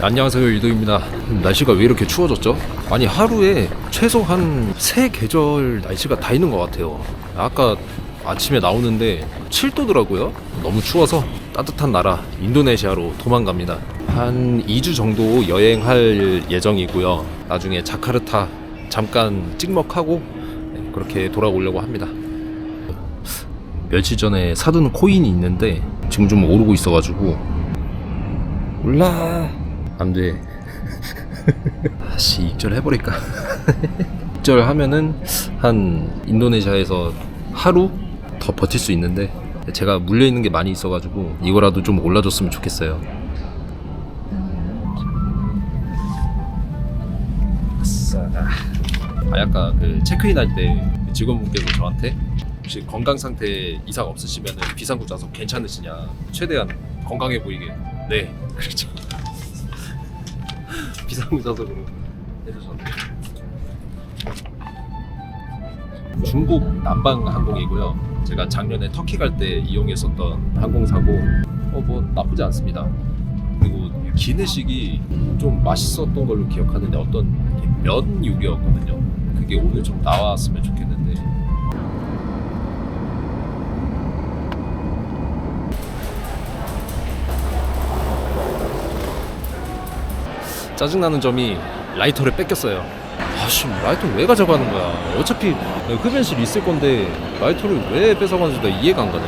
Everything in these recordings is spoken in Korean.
안녕하세요 유도입니다. 날씨가 왜 이렇게 추워졌죠? 아니 하루에 최소 한 세 계절 날씨가 다 있는 것 같아요. 아까 아침에 나오는데 7도더라고요. 너무 추워서 따뜻한 나라 인도네시아로 도망갑니다. 한 2주 정도 여행할 예정이고요. 나중에 자카르타 잠깐 찍먹하고 네, 그렇게 돌아오려고 합니다. 며칠 전에 사둔 코인이 있는데 지금 좀 오르고 있어가지고. 올라 안돼 다시 입절 해버릴까? 입절 하면은 한 인도네시아에서 하루 더 버틸 수 있는데 제가 물려있는 게 많이 있어가지고 이거라도 좀 올라줬으면 좋겠어요. 아 약간 그 체크인 할 때 직원분께서 저한테 혹시 건강 상태 이상 없으시면 비상구 좌석 괜찮으시냐? 최대한 건강해 보이게. 네 그렇죠 비상구 좌석으로 해주셨는데 중국 남방 항공이고요. 제가 작년에 터키 갈 때 이용했었던 항공사고 어 뭐 나쁘지 않습니다. 그리고 기내식이 좀 맛있었던 걸로 기억하는데 어떤 면 요리였거든요. 그게 오늘 좀 나왔으면 좋겠는데 짜증나는 점이 라이터를 뺏겼어요. 아씨 라이터 왜 가져가는 거야? 어차피 흡연실 있을 건데 라이터를 왜 뺏어가는지 나 이해가 안 가네.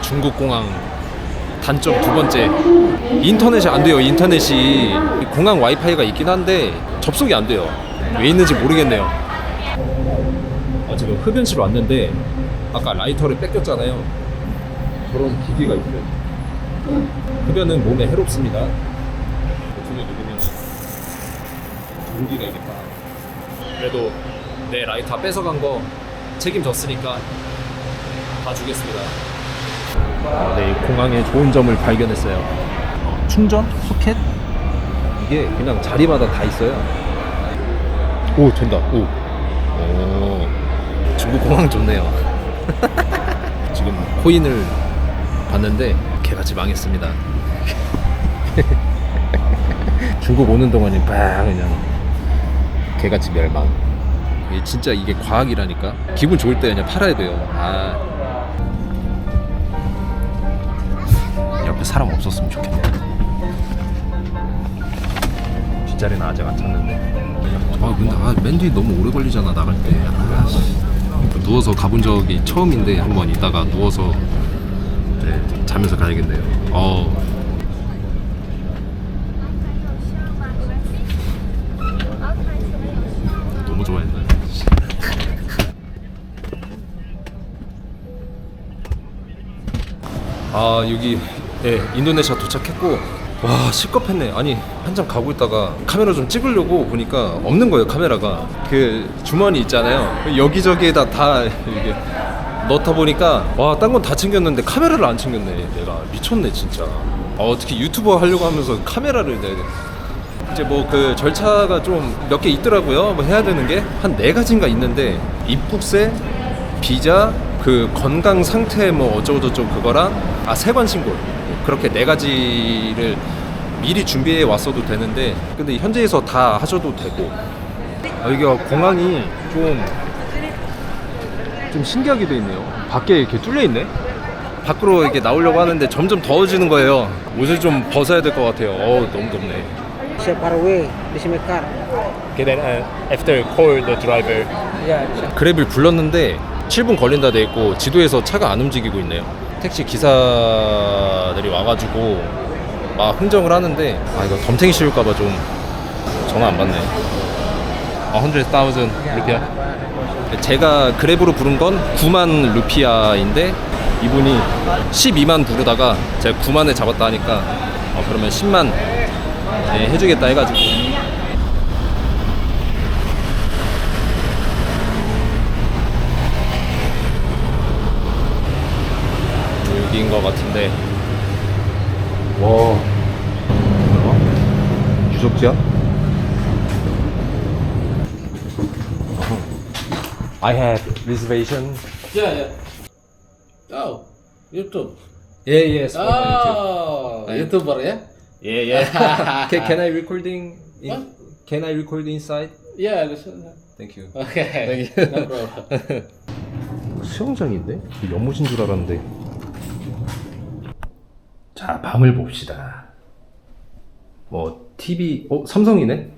중국 공항 단점 두 번째 인터넷이 안 돼요. 인터넷이 공항 와이파이가 있긴 한데 접속이 안 돼요. 왜 있는지 모르겠네요. 아, 지금 흡연실 왔는데 아까 라이터를 뺏겼잖아요. 저런 기기가 있어요. 흡연은 몸에 해롭습니다. 이게 딱. 그래도 내 라이터 뺏어간 거 책임졌으니까 봐주겠습니다. 아, 네, 이 공항에 좋은 점을 발견했어요. 충전 소켓 이게 그냥 자리마다 다 있어요. 오 된다. 오. 오. 중국 공항 좋네요. 지금 코인을 봤는데 개같이 망했습니다. 중국 오는 동안이 빡 그냥 개같이 멸망. 이게 진짜 이게 과학이라니까. 기분 좋을 때 그냥 팔아야 돼요. 아. 옆에 사람 없었으면 좋겠네. 뒷자리는 아직 안 탔는데. 아 근데 아, 맨 뒤 너무 오래 걸리잖아 나갈 때. 아, 씨. 누워서 가본 적이 처음인데 한번 있다가 누워서 네, 자면서 가야겠네요. 어. 아 여기 예 인도네시아 도착했고 와 시겁했네. 아니 한참 가고 있다가 카메라 좀 찍으려고 보니까 없는 거예요 카메라가. 그 주머니 있잖아요. 여기저기에다 다 이게 넣다 보니까 와 딴 건 다 챙겼는데 카메라를 안 챙겼네. 내가 미쳤네 진짜. 아, 어떻게 유튜버 하려고 하면서 카메라를 내야 돼. 이제 뭐 그 절차가 좀 몇 개 있더라고요. 뭐 해야 되는 게 한 네 가지인가 있는데 입국세, 비자, 그 건강 상태 뭐 어쩌고 저쩌고 그거랑 아 세관 신고 그렇게 네 가지를 미리 준비해 왔어도 되는데 근데 현지에서 다 하셔도 되고 아, 여기가 공항이 좀 좀 신기하게 돼 있네요. 밖에 이렇게 뚫려 있네. 밖으로 이렇게 나오려고 하는데 점점 더워지는 거예요. 옷을 좀 벗어야 될 것 같아요. 어 너무 덥네. So far away, this is my car. Okay, then uh, after call the driver. Yeah, it's 그랩을 불렀는데 7분 걸린다 돼 있고 지도에서 차가 안 움직이고 있네요. 택시 기사들이 와가지고 막 흥정을 하는데 아 이거 덤탱이 씌울까봐 좀 전화 안 받네. 아, 100,000 루피아. 제가 그랩으로 부른 건 9만 루피아인데 이분이 12만 부르다가 제가 9만에 잡았다 하니까 어, 그러면 10만 네, 해주겠다 해가지고 여기인 것 같은데 와 유적지야? I had reservation. Yeah, yeah. Oh, YouTube. Yeah, yes. Oh, Right. YouTuber ya? Yeah, yeah. can, can I recording? In, What? Can I record inside? yeah, that's Thank you. okay. Thank you. no problem. 수영장인데? 연못인 줄 알았는데. 자, 방을 봅시다. 뭐 TV, 어 삼성이네.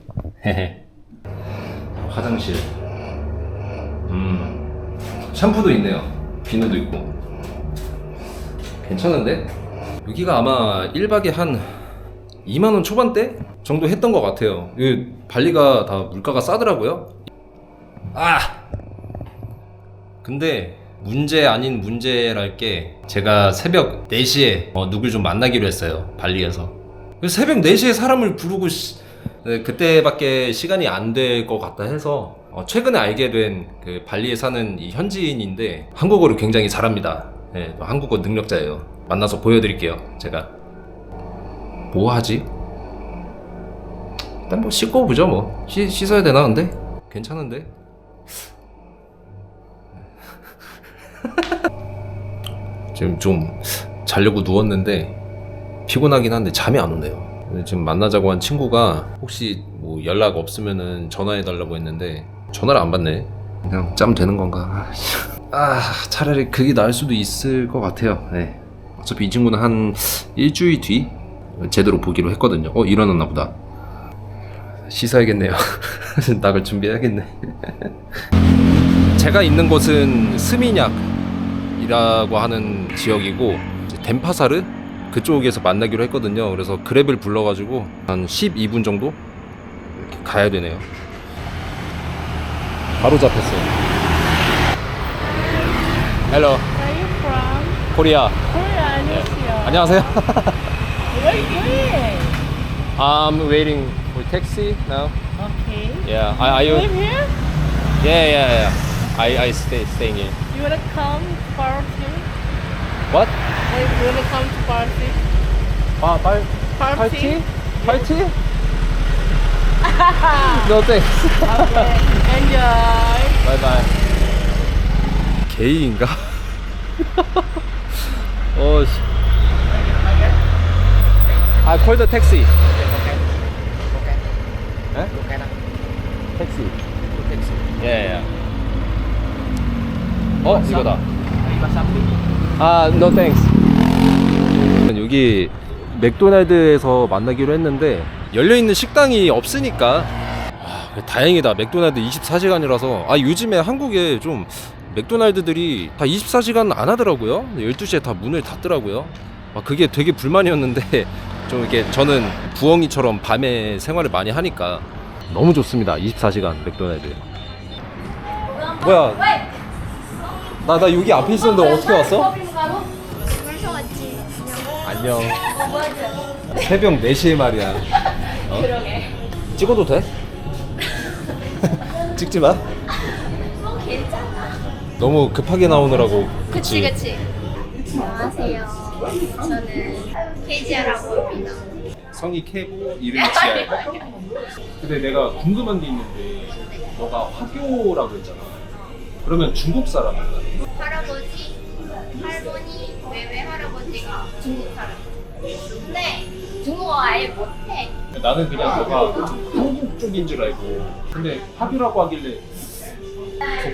화장실. 음. 샴푸도 있네요. 비누도 있고. 괜찮은데? 여기가 아마 1박에 한 2만 원 초반대 정도 했던 것 같아요. 이 발리가 다 물가가 싸더라고요. 아! 근데 문제 아닌 문제랄 게 제가 새벽 4시에 어, 누굴 좀 만나기로 했어요 발리에서 새벽 4시에 사람을 부르고 시- 네, 그때밖에 시간이 안 될 것 같다 해서 어, 최근에 알게 된 그 발리에 사는 이 현지인인데 한국어를 굉장히 잘합니다 네, 또 한국어 능력자예요 만나서 보여드릴게요 제가 뭐 하지? 일단 뭐 씻고 보죠 뭐 씻, 씻어야 되나 근데? 괜찮은데? 지금 좀 자려고 누웠는데 피곤하긴 한데 잠이 안 오네요. 지금 만나자고 한 친구가 혹시 뭐 연락 없으면은 전화해 달라고 했는데 전화를 안 받네. 그냥 짬 되는 건가? 아, 씨. 아 차라리 그게 나을 수도 있을 것 같아요. 네. 어차피 이 친구는 한 일주일 뒤 제대로 보기로 했거든요. 어 일어났나 보다. 씻어야겠네요. 나갈 준비해야겠네. 제가 있는 곳은 스미냑이라고 하는 지역이고 덴파사르 그쪽에서 만나기로 했거든요. 그래서 그랩을 불러가지고 한 12분 정도 이렇게 가야 되네요. 바로 잡혔어요. Hello, Where are you from? 코리아. Korea, 안녕하세요. 안녕하세요. Where are you going? I'm waiting for taxi now. Okay. Yeah, I, You I, live here? yeah, yeah, yeah. I, I stay staying here. You wanna come to party? What? Like, you wanna come to party? 아, 발, Party? 파이티? no thanks. Okay. Enjoy. 바이바이. 게이인가? 어, 씨. 아, call the taxi. 에? 택시. 예, 예. 어, 이거다. 아, no thanks. 여기 맥도날드에서 만나기로 했는데 열려 있는 식당이 없으니까 아, 다행이다. 맥도날드 24시간이라서 아 요즘에 한국에 좀 맥도날드들이 다 24시간 안 하더라고요. 12시에 다 문을 닫더라고요. 아, 그게 되게 불만이었는데 좀 이렇게 저는 부엉이처럼 밤에 생활을 많이 하니까 너무 좋습니다. 24시간 맥도날드. 뭐야? 나 나 여기 앞에 있었는데 어떻게 왔어? 벌써 왔지. 안녕. 새벽 4시에 말이야. 어? 찍어도 돼? 찍지 마. 어, 괜찮아. 너무 급하게 나오느라고. 그치, 그치. 안녕하세요. 저는 케이지아라고 합니다. 성이 케고 이름이 지아야. 근데 내가 궁금한 게 있는데 너가 화교라고 했잖아. 그러면 중국 사람인가? 할아버지, 할머니, 외외 할아버지가 중국 사람. 근데 중국어 아예 못해. 나는 그냥 너가 한국 쪽인 줄 알고. 근데 화교라고 하길래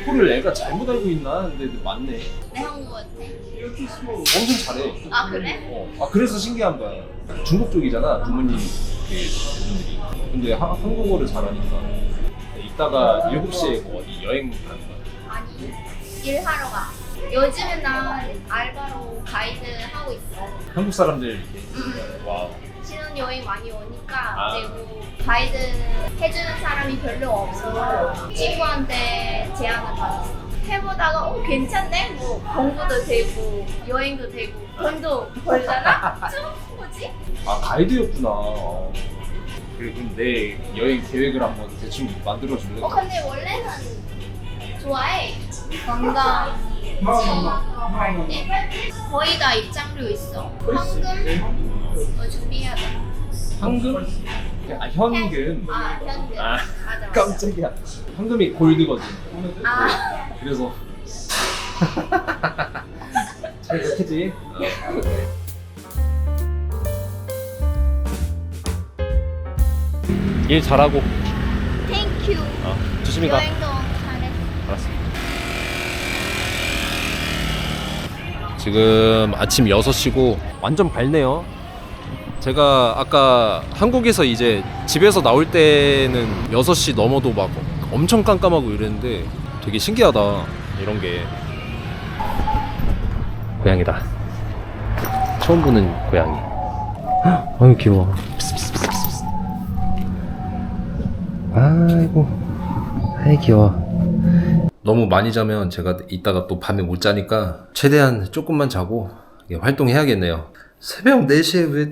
덕후를 애가 잘못 알고 있나? 근데 맞네. 내 한국어 못해. 엄청 잘해. 아, 그래? 어, 아 그래서 신기한 거야. 중국 쪽이잖아 부모님 그 분들이. 근데 하- 한국어를 잘하니까. 이따가 7시에 뭐 어디 여행 가는 일하러 가. 요즘은 난 알바로 가이드 하고 있어. 한국 사람들 이렇게 와 신혼여행 많이 오니까 아. 그리고 가이드 해주는 사람이 별로 없어서 친구한테 제안을 받았어 해보다가 어 괜찮네 뭐 공부도 되고 여행도 되고 돈도 벌잖아 좀 뭐지? 아 가이드였구나. 어. 그래 그럼 내 여행 계획을 한번 대충 만들어 줄래? 어 근데 원래는 좋아해 때 거의 다 입장료 있어 황금 어, 준비해야 돼 황금? 아 현금. 아, 현금. 아, 맞아, 맞아. 깜짝이야. 황금이 골드거든. 아, 그래서 잘 그렇겠지. 일 잘하고 땡큐. 어, 조심히 가. 여행도 잘해. 알았어. 지금 아침 6시고 완전 밝네요. 제가 아까 한국에서 이제 집에서 나올 때는 6시 넘어도 막 엄청 깜깜하고 이랬는데 되게 신기하다. 이런 게. 고양이다. 처음 보는 고양이. 헉, 아유 귀여워. 아이고. 아이 귀여워. 너무 많이 자면 제가 이따가 또 밤에 못 자니까 최대한 조금만 자고 예, 활동해야겠네요. 새벽 4시에 왜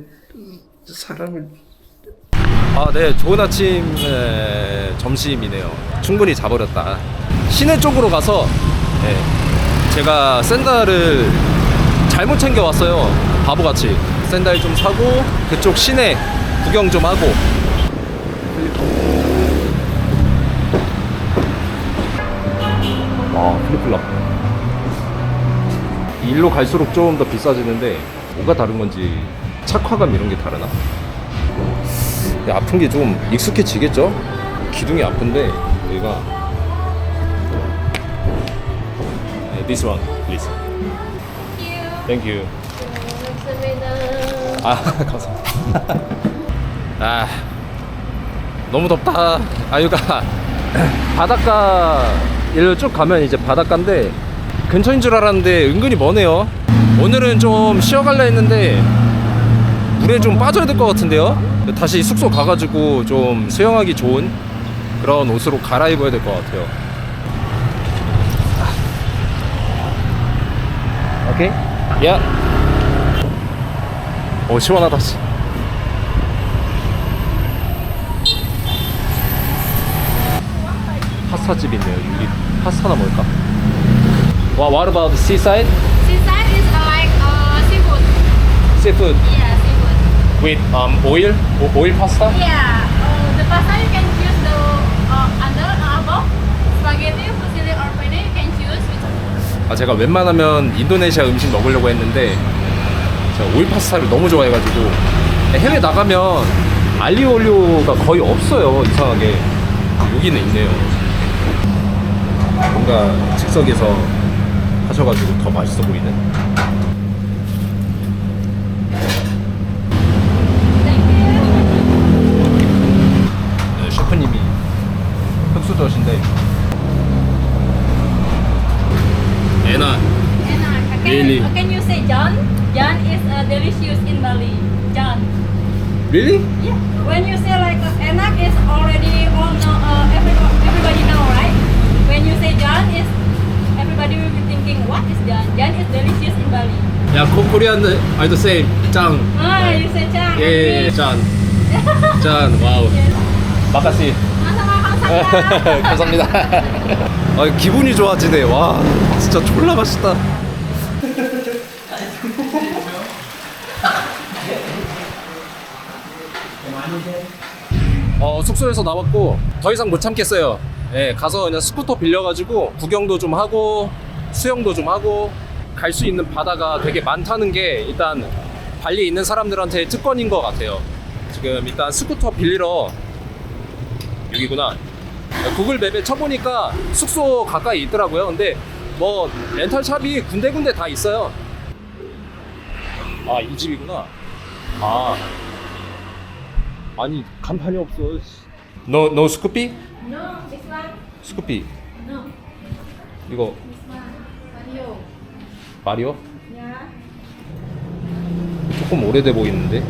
사람을 아, 네. 좋은 아침 에, 점심이네요. 충분히 자버렸다. 시내 쪽으로 가서 예, 제가 샌들을 잘못 챙겨 왔어요. 바보같이. 샌들 좀 사고 그쪽 시내 구경 좀 하고 아 플립플랍 이 일로 갈수록 좀 더 비싸지는데 뭐가 다른 건지 착화감 이런 게 다르나? 아픈 게 좀 익숙해지겠죠? 기둥이 아픈데 여기가 네, This one, please. Thank you. 감사합니다. 아 감사합니다. 아 너무 덥다. 아 여기가 바닷가 일로 쭉 가면 이제 바닷가인데 근처인 줄 알았는데 은근히 머네요. 오늘은 좀 쉬어갈라 했는데 물에 좀 빠져야 될 것 같은데요. 다시 숙소 가가지고 좀 수영하기 좋은 그런 옷으로 갈아입어야 될 것 같아요. 오케이? 야. 오 시원하다. 씨. 파스타집 있네요. 유리 파스타나 먹을까? 와, what about the seaside? Seaside is uh, like uh, seafood. Seafood Yeah, seafood. with um oil? O- oil pasta? Yeah. Uh, the pasta you can choose the uh, under uh, above spaghetti, fusilli, or penne. You can choose which. 아 제가 웬만하면 인도네시아 음식 먹으려고 했는데 제가 오일 파스타를 너무 좋아해가지고 해외 나가면 알리오 올리오가 거의 없어요 이상하게 여기는 있네요 뭔가 즉석에서 하셔가지고 더 맛있어 보이는 네, 셰프님이 흑수저신데 에나 Enak. Can, Really? can you say John? John is uh, delicious in Bali. John. really? Yeah. When you say like uh, enak is already all know, uh, everybody, everybody know, right? When you say John is everybody will be thinking what is John? John is delicious in Bali. 야 코, 코리안 I the same 짱 Ah, you say John. 예, 짠. 짠, 와우. 마카시. 감사합니다. 아, 기분이 좋아지네. 와, 진짜 졸라 맛있다. 어, 숙소에서 나왔고 더 이상 못 참겠어요. 예, 가서 그냥 스쿠터 빌려가지고 구경도 좀 하고 수영도 좀 하고 갈 수 있는 바다가 되게 많다는 게 일단 발리에 있는 사람들한테 특권인 것 같아요. 지금 일단 스쿠터 빌리러 여기구나. 구글 맵에 쳐보니까 숙소 가까이 있더라고요. 근데 뭐 렌탈 샵이 군데군데 다 있어요. 아 이 집이구나. 아 아니 간판이 없어. 너 너 스쿠피? No, this one. 스쿠피 No, 이거 this one. Mario. 마리오? Yeah. 조금 오래돼 보이는데.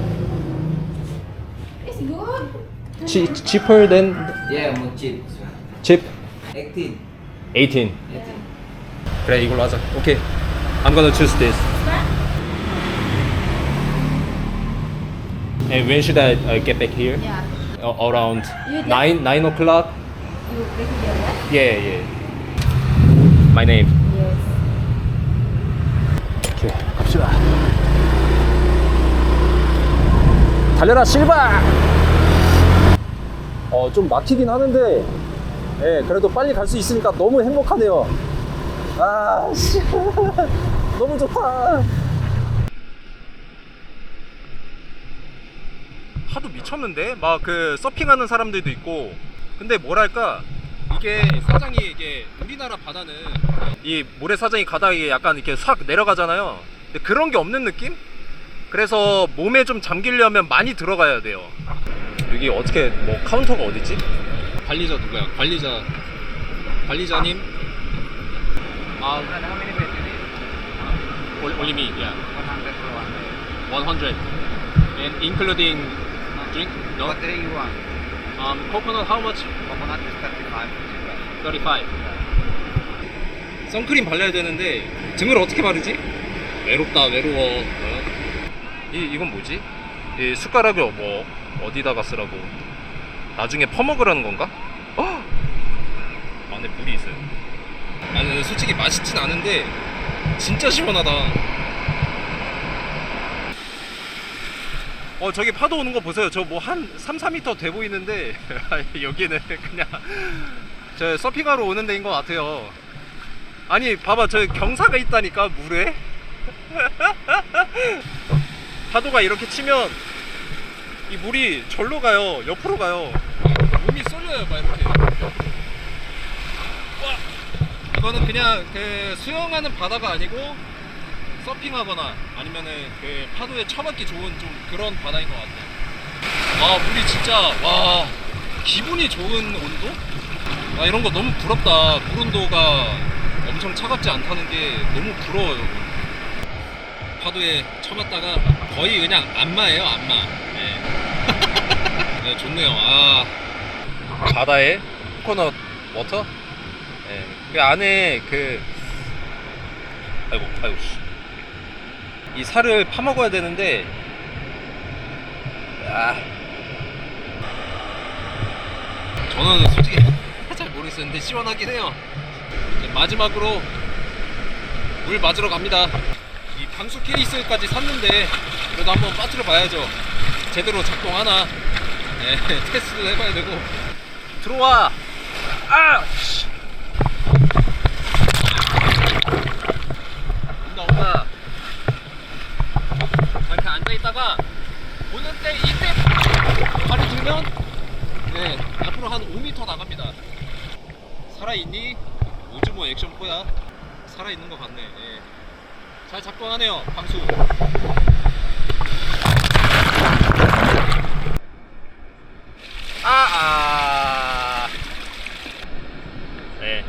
It's good. 치, cheaper than Yeah, more cheap. cheap? 18. 18. 그래 이걸로 하자. 오케이. I'm gonna choose this. And when should I uh, get back here? Yeah. Uh, around You just- nine nine o'clock. You here, right? Yeah, yeah. My name. Yes. 오케이, 갑시다. 달려라 실바. 어, 좀 막히긴 하는데, 예, 그래도 빨리 갈 수 있으니까 너무 행복하네요. 아, 씨, 너무 좋다. 하도 미쳤는데 막 그 서핑하는 사람들도 있고 근데 뭐랄까 이게 사장이 이게 우리나라 바다는 이 모래사장이 가다가 이게 약간 이렇게 싹 내려가잖아요 근데 그런 게 없는 느낌? 그래서 몸에 좀 잠기려면 많이 들어가야 돼요 여기 어떻게 뭐 카운터가 어딨지? 관리자 누구야? 관리자 관리자님 아 How many beds you need? only me yeah 100 for one bed. 100 and including drink no What drink you want? Um coconut how much Coconut is 35 cheaper. 35 선크림 발라야 되는데 등을 어떻게 바르지? 외롭다 외로워 어? 이, 이건 뭐지? 이 숟가락을 뭐 어디다가 쓰라고 나중에 퍼먹으라는 건가? 어! 안에 물이 있어요 아니 솔직히 맛있진 않은데 진짜 시원하다 어 저기 파도 오는 거 보세요. 저 뭐 한 3, 4m 돼 보이는데 여기는 그냥 저 서핑하러 오는 데인 것 같아요. 아니 봐봐. 저 경사가 있다니까 물에? 파도가 이렇게 치면 이 물이 절로 가요. 옆으로 가요. 몸이 쏠려요 막 이렇게. 와. 이거는 그냥 그 수영하는 바다가 아니고 서핑하거나 아니면은 그 파도에 처맞기 좋은 좀 그런 바다인 것 같아요 아 물이 진짜 와 기분이 좋은 온도? 아 이런 거 너무 부럽다 물 온도가 엄청 차갑지 않다는 게 너무 부러워요 파도에 쳐맞다가 거의 그냥 안마예요 안마 네. 네 좋네요 아 바다에 코코넛 워터 네. 그 안에 그 아이고 아이고 씨. 이 살을 파먹어야 되는데 아. 저는 솔직히 잘 모르겠었는데 시원하긴 해요. 마지막으로 물 맞으러 갑니다. 이 방수 케이스까지 샀는데 그래도 한번 빠뜨려 봐야죠. 제대로 작동하나. 네, 테스트도 해봐야 되고. 들어와! 아! 씨. 온다 온다 앉아있다가 보는데 이때 발이 들면 네 앞으로 한 5m 나갑니다. 살아있니? 오즈모 액션4야? 살아있는 것 같네. 예. 잘 작동하네요 방수. 아아. 네.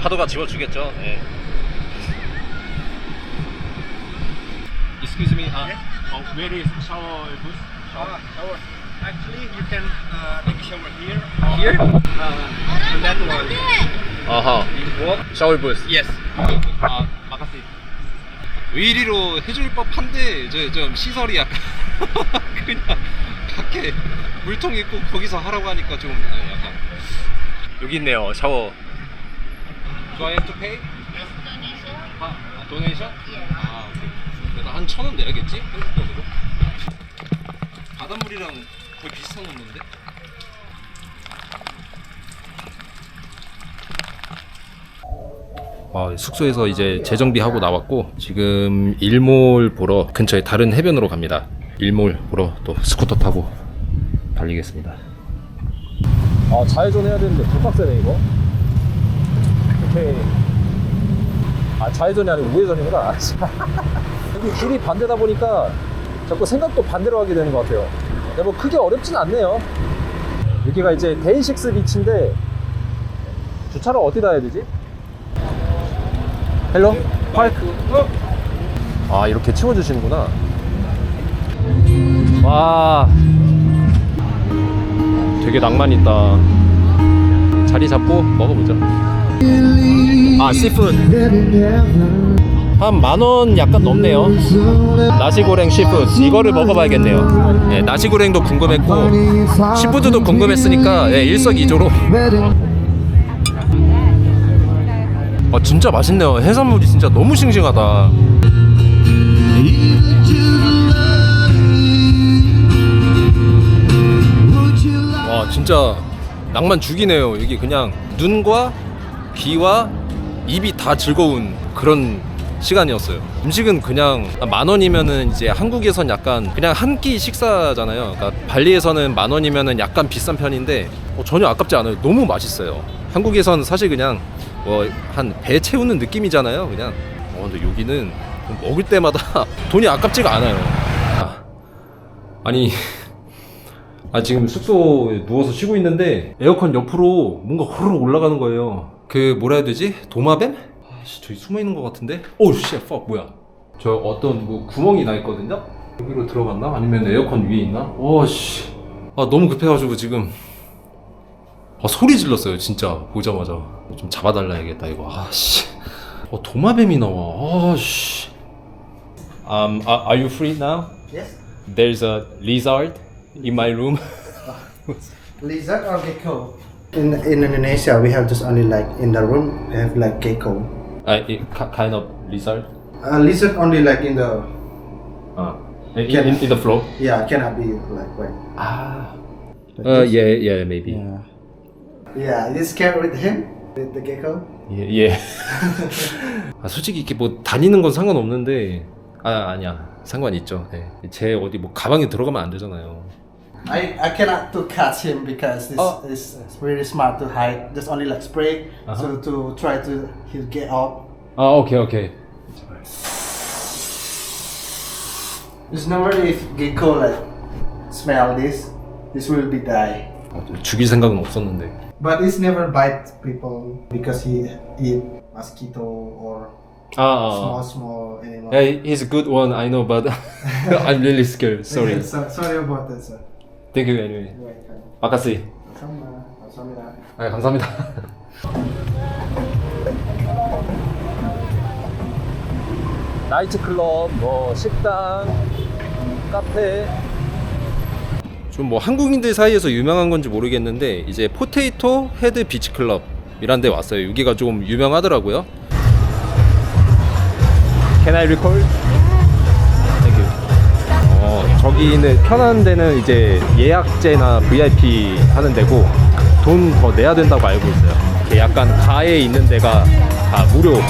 파도가 지워주겠죠. 네. Uh, oh, where is shower booth? Shower. Shower. Actually, you can uh, take a shower here. Here? Uh, on that one. 아하. You walk. 샤워 부스. Yes. 아, 마카세. 의리로 해줄 법한데 저, 좀 시설이 약간 그냥 밖에 물통 있고 거기서 하라고 하니까 좀 아, 약간 여기 있네요 샤워. Do I have to pay? 아, 아 도네이션? 아, 오케이. 그래도 한 천 원 내야겠지? 한국 돈으로? 바닷물이랑 거의 비슷한 온도인데? 아, 숙소에서 이제 재정비하고 나왔고 지금 일몰 보러 근처에 다른 해변으로 갑니다. 일몰 보러 또 스쿠터 타고 달리겠습니다. 아 좌회전 해야 되는데 불빡세네 이거. 오케이. 아 좌회전이 아니고 우회전이구나. 여기 길이 반대다 보니까 자꾸 생각도 반대로 하게 되는 것 같아요. 근데 뭐 크게 어렵진 않네요. 여기가 이제 데이식스 비치인데 주차를 어디다 해야 되지? 헬로? 파이크? 아 이렇게 치워주시는구나 와 되게 낭만 있다 자리 잡고 먹어보자 아 시푸드 한 만원 약간 넘네요. 나시고랭 시푸드 이거를 먹어봐야겠네요. 네, 나시고랭도 궁금했고 시푸드도 궁금했으니까 네, 일석이조로. 아 진짜 맛있네요. 해산물이 진짜 너무 싱싱하다. 와 진짜 낭만 죽이네요. 여기 그냥 눈과 귀와 입이 다 즐거운 그런 시간이었어요. 음식은 그냥 만 원이면은 이제 한국에선 약간 그냥 한 끼 식사잖아요. 그러니까 발리에서는 만 원이면은 약간 비싼 편인데 어, 전혀 아깝지 않아요. 너무 맛있어요. 한국에선 사실 그냥 뭐 한 배 채우는 느낌이잖아요. 그냥. 어 근데 여기는 먹을 때마다 돈이 아깝지가 않아요. 아, 아니 아 지금 숙소에 누워서 쉬고 있는데 에어컨 옆으로 뭔가 호로록 올라가는 거예요. 그 뭐라 해야 되지? 도마뱀? 아씨 저기 숨어 있는 것 같은데? 오우 씨, 퍽 뭐야? 저 어떤 뭐 구멍이 나 있거든요. 여기로 들어갔나? 아니면 에어컨 위에 있나? 오 씨, 아 너무 급해가지고 지금 아 소리 질렀어요 진짜 보자마자 좀 잡아달라야겠다 이거 아씨. 어 도마뱀이 나와 아씨. Um, are are you free now? Yes. There's a lizard in my room. Lizard or gecko? In, in Indonesia, we have just only like in the room, we have like gecko. Uh, it, ki- kind of lizard. Uh, lizard only like in the, Uh, in, in, in the floor. yeah, cannot be like white. Ah. Like Uh, this. yeah, yeah, maybe. Yeah. Yeah, you scared with him? With the gecko? 예. 예. 아, 솔직히 이렇게 뭐 다니는 건 상관없는데 아 아니야 상관 있죠. 네. 제 어디 뭐 가방에 들어가면 안 되잖아요. I, I cannot to catch him because this Oh. is very smart to hide. Just only like spray, Uh-huh. so to try to he'll get out. 아 오케이 오케이. Just never if gecko like smell this, this will be die. 어, 죽일 생각은 없었는데. But it's never bite people because he eat mosquito or 아, small small animal. Yeah, he's a good one. I know, but I'm really scared. Sorry. so, sorry about that, sir. Thank you anyway. Welcome. 마카시. 감사합니다. 감사합니다. 아 감사합니다. 나이트클럽, 뭐 식당, 카페. 좀 뭐 한국인들 사이에서 유명한 건지 모르겠는데 이제 포테이토 헤드 비치 클럽이란 데 왔어요. 여기가 좀 유명하더라고요. Can I record? 어, 저기는 편한 데는 이제 예약제나 VIP 하는 데고 돈 더 내야 된다고 알고 있어요. 이렇게 약간 가에 있는 데가 다 무료. No,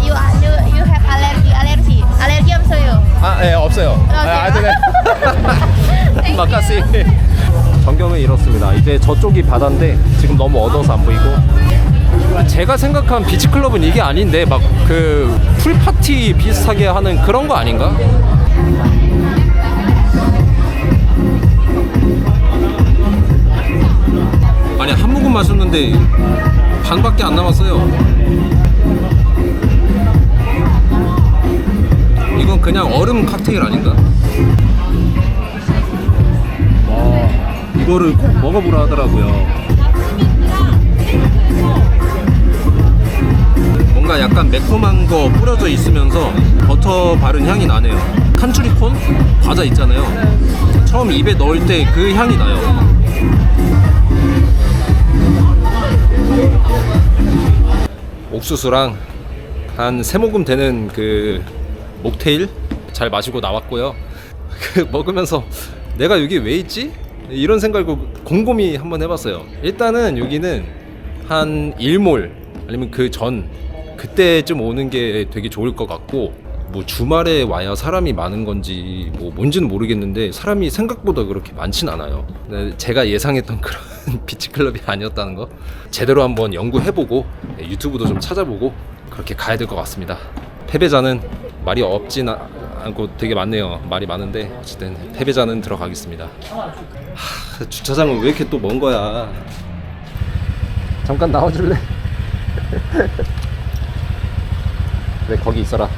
you are you you have allergy allergy allergy 없어요. 아, 예, 없어요. 아, 아, 네. 마카시. 전경은 이렇습니다. 이제 저쪽이 바다인데 지금 너무 어두워서 안 보이고. 제가 생각한 비치클럽은 이게 아닌데 막 그 풀파티 비슷하게 하는 그런 거 아닌가? 마셨는데 반밖에 안 남았어요. 이건 그냥 얼음 칵테일 아닌가? 와, 이거를 꼭 먹어보라 하더라고요. 뭔가 약간 매콤한 거 뿌려져 있으면서 버터 바른 향이 나네요. 칸츄리콘? 과자 있잖아요. 처음 입에 넣을 때 그 향이 나요. 옥수수랑 한 세 모금 되는 그 목테일 잘 마시고 나왔고요. 그 먹으면서 내가 여기 왜 있지? 이런 생각을 곰곰이 한번 해봤어요. 일단은 여기는 한 일몰 아니면 그 전 그때쯤 오는 게 되게 좋을 것 같고 뭐 주말에 와야 사람이 많은 건지 뭐 뭔지는 모르겠는데 사람이 생각보다 그렇게 많진 않아요. 네, 제가 예상했던 그런 비치클럽이 아니었다는 거 제대로 한번 연구해보고 네, 유튜브도 좀 찾아보고 그렇게 가야 될 것 같습니다. 패배자는 말이 없진 아- 않고 되게 많네요. 말이 많은데 어쨌든 패배자는 들어가겠습니다. 하, 주차장은 왜 이렇게 또 먼 거야? 잠깐 나와줄래? 왜 거기 있어라?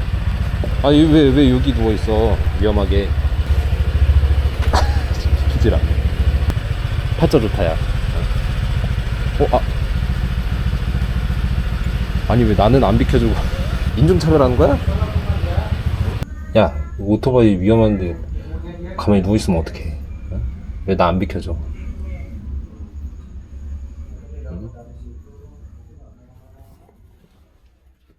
아니 왜 왜 여기 누워 있어? 위험하게. 비지라. 팔자 좋다 야. 어 아. 아니 왜 나는 안 비켜주고 인종차별하는 거야? 야 오토바이 위험한데 가만히 누워 있으면 어떡해? 왜 나 안 비켜줘?